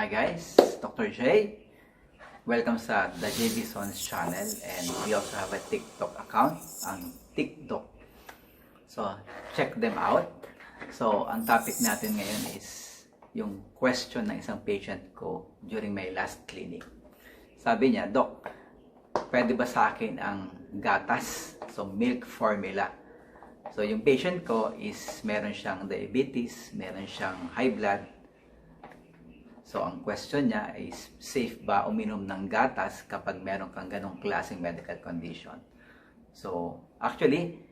Hi guys, Dr. J. Welcome sa The Sons channel and we also have a TikTok account, ang TikTok. So, check them out. So, ang topic natin ngayon is yung question ng isang patient ko during my last clinic. Sabi niya, Doc, pwede ba sa akin ang gatas? So, milk formula. So, yung patient ko is meron siyang diabetes, meron siyang high blood, So, ang question niya is, safe ba uminom ng gatas kapag meron kang ganong klaseng medical condition? So, actually,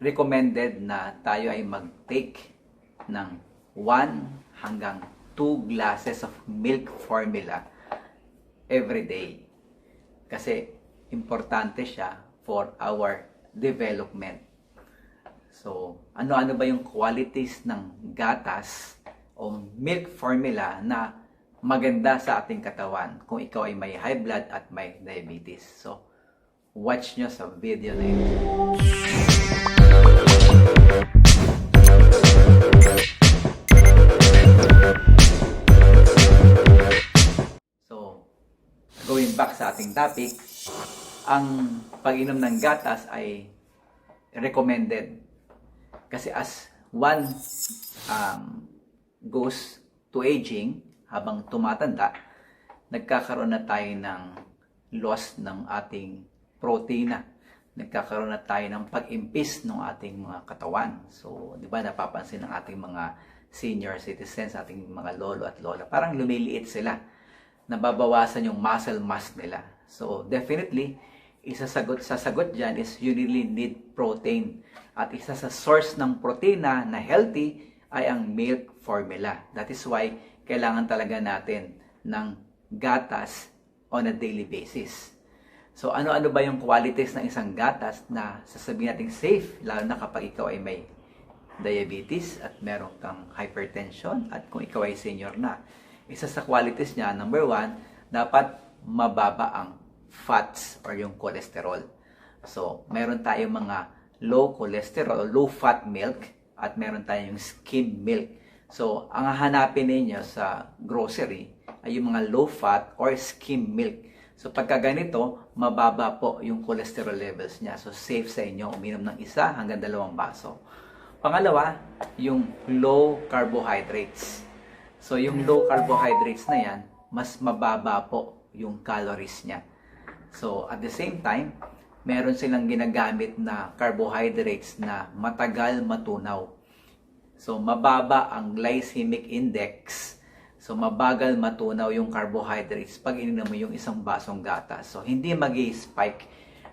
recommended na tayo ay mag-take ng 1 hanggang 2 glasses of milk formula every day. Kasi, importante siya for our development. So, ano-ano ba yung qualities ng gatas o milk formula na maganda sa ating katawan kung ikaw ay may high blood at may diabetes. So, watch nyo sa video na ito. So, going back sa ating topic, ang pag-inom ng gatas ay recommended kasi as one um, goes to aging, habang tumatanda, nagkakaroon na tayo ng loss ng ating protina. Nagkakaroon na tayo ng pag-impis ng ating mga katawan. So, di ba napapansin ng ating mga senior citizens, ating mga lolo at lola, parang lumiliit sila. Nababawasan yung muscle mass nila. So, definitely, isasagot sasagot dyan is you really need protein. At isa sa source ng protina na healthy ay ang milk formula. That is why kailangan talaga natin ng gatas on a daily basis. So ano-ano ba yung qualities ng isang gatas na sasabihin natin safe lalo na kapag ikaw ay may diabetes at meron kang hypertension at kung ikaw ay senior na. Isa sa qualities niya, number one, dapat mababa ang fats or yung cholesterol. So, meron tayong mga low cholesterol, low fat milk at meron tayong skim milk. So, ang hahanapin ninyo sa grocery ay yung mga low fat or skim milk. So, pagka ganito, mababa po yung cholesterol levels niya. So, safe sa inyo uminom ng isa hanggang dalawang baso. Pangalawa, yung low carbohydrates. So, yung low carbohydrates na yan, mas mababa po yung calories niya. So, at the same time, meron silang ginagamit na carbohydrates na matagal matunaw. So, mababa ang glycemic index. So, mabagal matunaw yung carbohydrates pag ininom mo yung isang basong gatas. So, hindi mag spike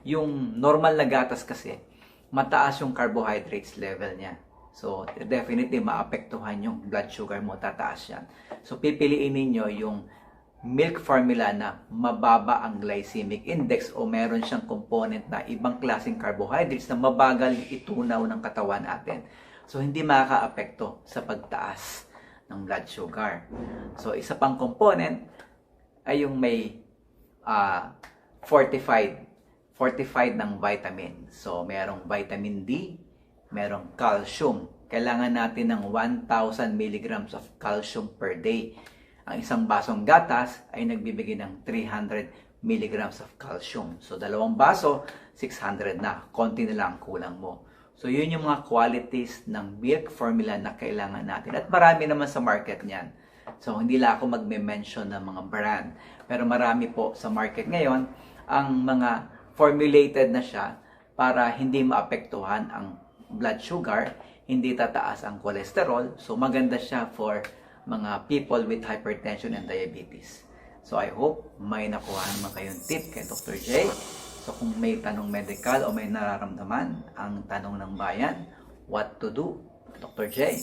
Yung normal na gatas kasi, mataas yung carbohydrates level niya. So, definitely maapektuhan yung blood sugar mo, tataas yan. So, pipiliin ninyo yung milk formula na mababa ang glycemic index o meron siyang component na ibang klaseng carbohydrates na mabagal itunaw ng katawan natin. So, hindi makaka-apekto sa pagtaas ng blood sugar. So, isa pang component ay yung may ah, fortified fortified ng vitamin. So, merong vitamin D, merong calcium. Kailangan natin ng 1,000 milligrams of calcium per day. Ang isang basong gatas ay nagbibigay ng 300 milligrams of calcium. So, dalawang baso, 600 na. Konti na lang ang kulang mo. So, yun yung mga qualities ng milk formula na kailangan natin. At marami naman sa market niyan. So, hindi lang ako magme-mention ng mga brand. Pero marami po sa market ngayon ang mga formulated na siya para hindi maapektuhan ang blood sugar, hindi tataas ang cholesterol. So, maganda siya for mga people with hypertension and diabetes. So, I hope may nakuha naman kayong tip kay Dr. J. So, kung may tanong medical o may nararamdaman, ang tanong ng bayan, what to do? Dr. J.